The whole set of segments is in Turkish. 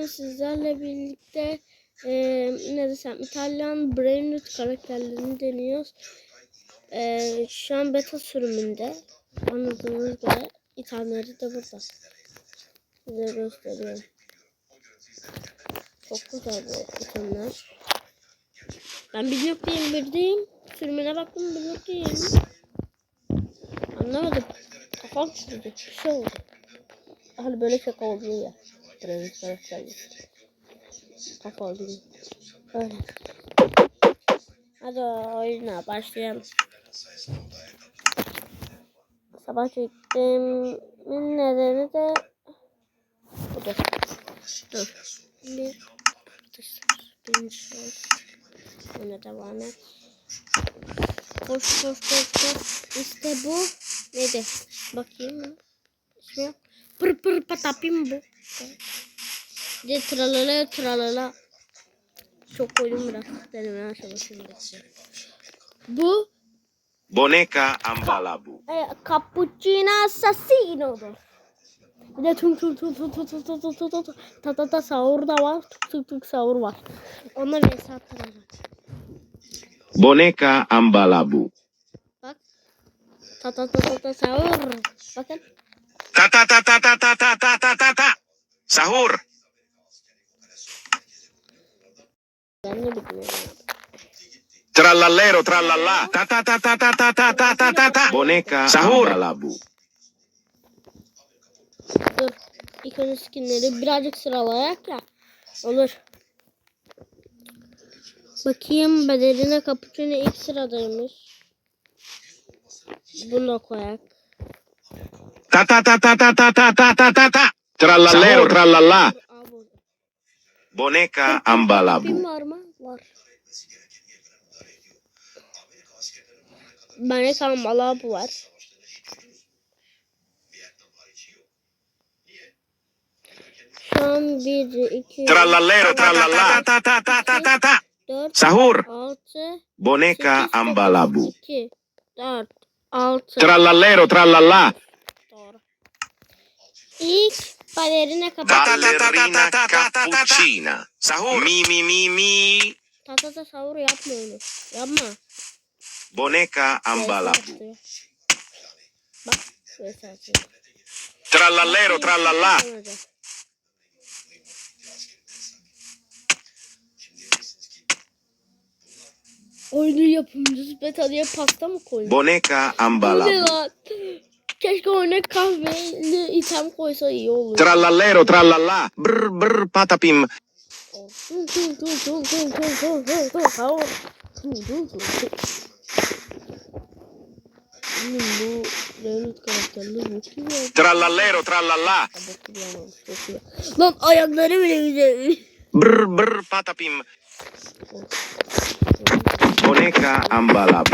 sizlerle birlikte eee ne desem İtalyan Brainroot karakterlerini deniyoruz. Eee, şu an beta sürümünde. Anladığınız gibi itemleri de burada. Size gösteriyorum. Çok güzel bu itemler. Ben 1.21'deyim. Sürümüne baktım 1.20. Anlamadım. Kafam çizdi. Bir şey oldu. Hani böyle şaka oluyor ya. Brainroot karakterleri. Kafa oluyor. Öyle. Hadi oyuna başlayalım. Sabah çektiğimin nedeni de budur. Dur. Bir birinci. Yine devam et. Koş koş koş koş. İşte bu. Neydi? Bakayım? İsmi pır pır patapim bu. Bir de tralala tralala. Çok koydum biraz. Deneme aşamasında. Bu Boneca Ambalabu. e, cappuccino assassino'dur. Bir de tum tum tum tum tum tum tum tum tum tum ta ta ta sahur da var. Tuk tuk tuk sahur var. Onlar hesap atacağım. Boneca Ambalabu. Bak. Ta ta ta ta ta sahur. Bakın. Ta ta ta ta ta ta ta ta ta ta ta. Sahur. Trallallero trallallà. Ta ta ta ta ta ta ta ta ta ta ta. Boneca Sahur. Ambalabu. Dur. İlk önce skinleri birazcık sıralayak ya. Olur. Bakayım bedeline cappuccino ilk sıradaymış. Bunu koyak. Ta ta ta ta ta ta ta ta ta ta ta. Trallallero trallallà. Boneka Ambalabu. Boneka Ambalabu var. Son bir. Trallallero trallallà. Ta ta ta ta ta ta. Sahur. Boneka Ambalabu. İki, dört. Trallallero trallallà. Balerina cappuccina. Balerina cappuccina. Sahur. Mi mi mi mi. Tatata sahur yapma onu. Yapma. Boneka ambalabu. Bak şöyle saçıyor. Trallallero trallalla. Oyunun yapımcısı Betalı'ya pasta mı koymuş? Boneka ambalabu. Ne lan? Keşke oyuna kahveli item koysa so io. Trallallero trallallà, Brr brr patapim. Benim bu Revolut karakterli mutlu ya. Trallallero trallalla. Lan ayakları bile güzel. Brr brr patapim. Boneka ambalap.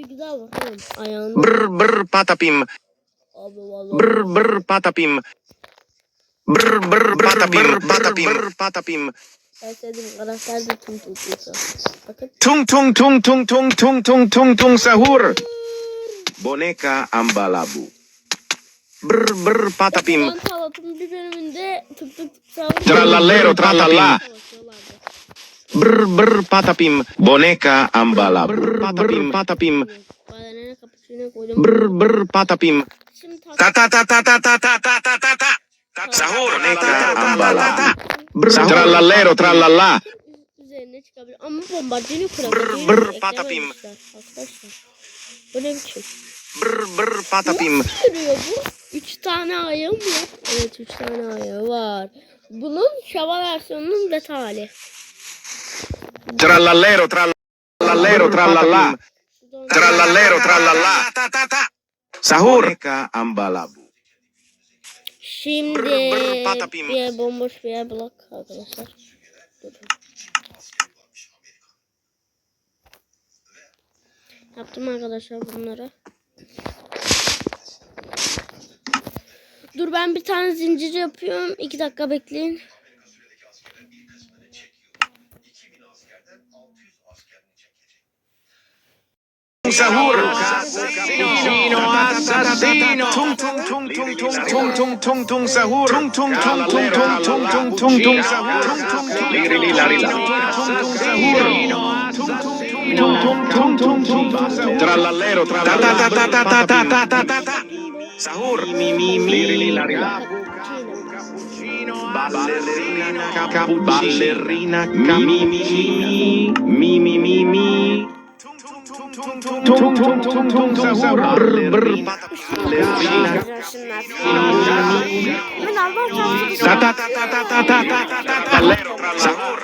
Abi güzel bakalım. Ayağını. Brr brr patapim. Abi vallahi. Brr brr patapim. Brr brr patapim. Patapim. Brr patapim. Ben sevdiğim karakter de tüm tutuysa. Bakın. Tung tung tung tung tung tung tung tung tung sahur. Boneca Ambalabu. Brr brr patapim. Lan Talat'ın bir bölümünde tık tık tık sağ Trallallero trallallà. Brr brr patapim. Boneca Ambalabu. Brr patapim patapim. Brr brr patapim. Ta ta ta ta ta ta ta ta ta ta ta. Sahur Boneca Ambalabu. Brr trallallero trallallà. üzerine çıkabilir. Ama bombardino Brr, brr, patapim. Arkadaşlar. Bu ne biçim? Brr brr patapim. Nasıl sürüyor bu? Üç tane ayağı mı var? Evet üç tane ayağı var. Bunun şava versiyonunun beta hali. Trallallero trallallero trallallà. Şuradan- Trallallero trallallà. Ta ta ta. Sahur Ambalabu. Şimdi bir yer bomboş bir yer blok arkadaşlar. Durun. Yaptım arkadaşlar bunları. Dur ben bir tane zincir yapıyorum. İki dakika bekleyin. Sahur. Assassino, assassino. Tung tung tung tung tung tung tung tung tung sahur. Tung tung tung tung tung tung tung tung tung tung sahur. Liri li lari la. Sahur. Tung tung tung tung tung. Trallallero ta ta ta ta ta ta ta ta ta ta ta. Sahur. Mi mi mi. Liri li lari la. Ballerina capu ballerina mi mi mi mi mi mi mi tung tung tung tung sahur ta ta ta ta ta ta ta ta ta ta sahur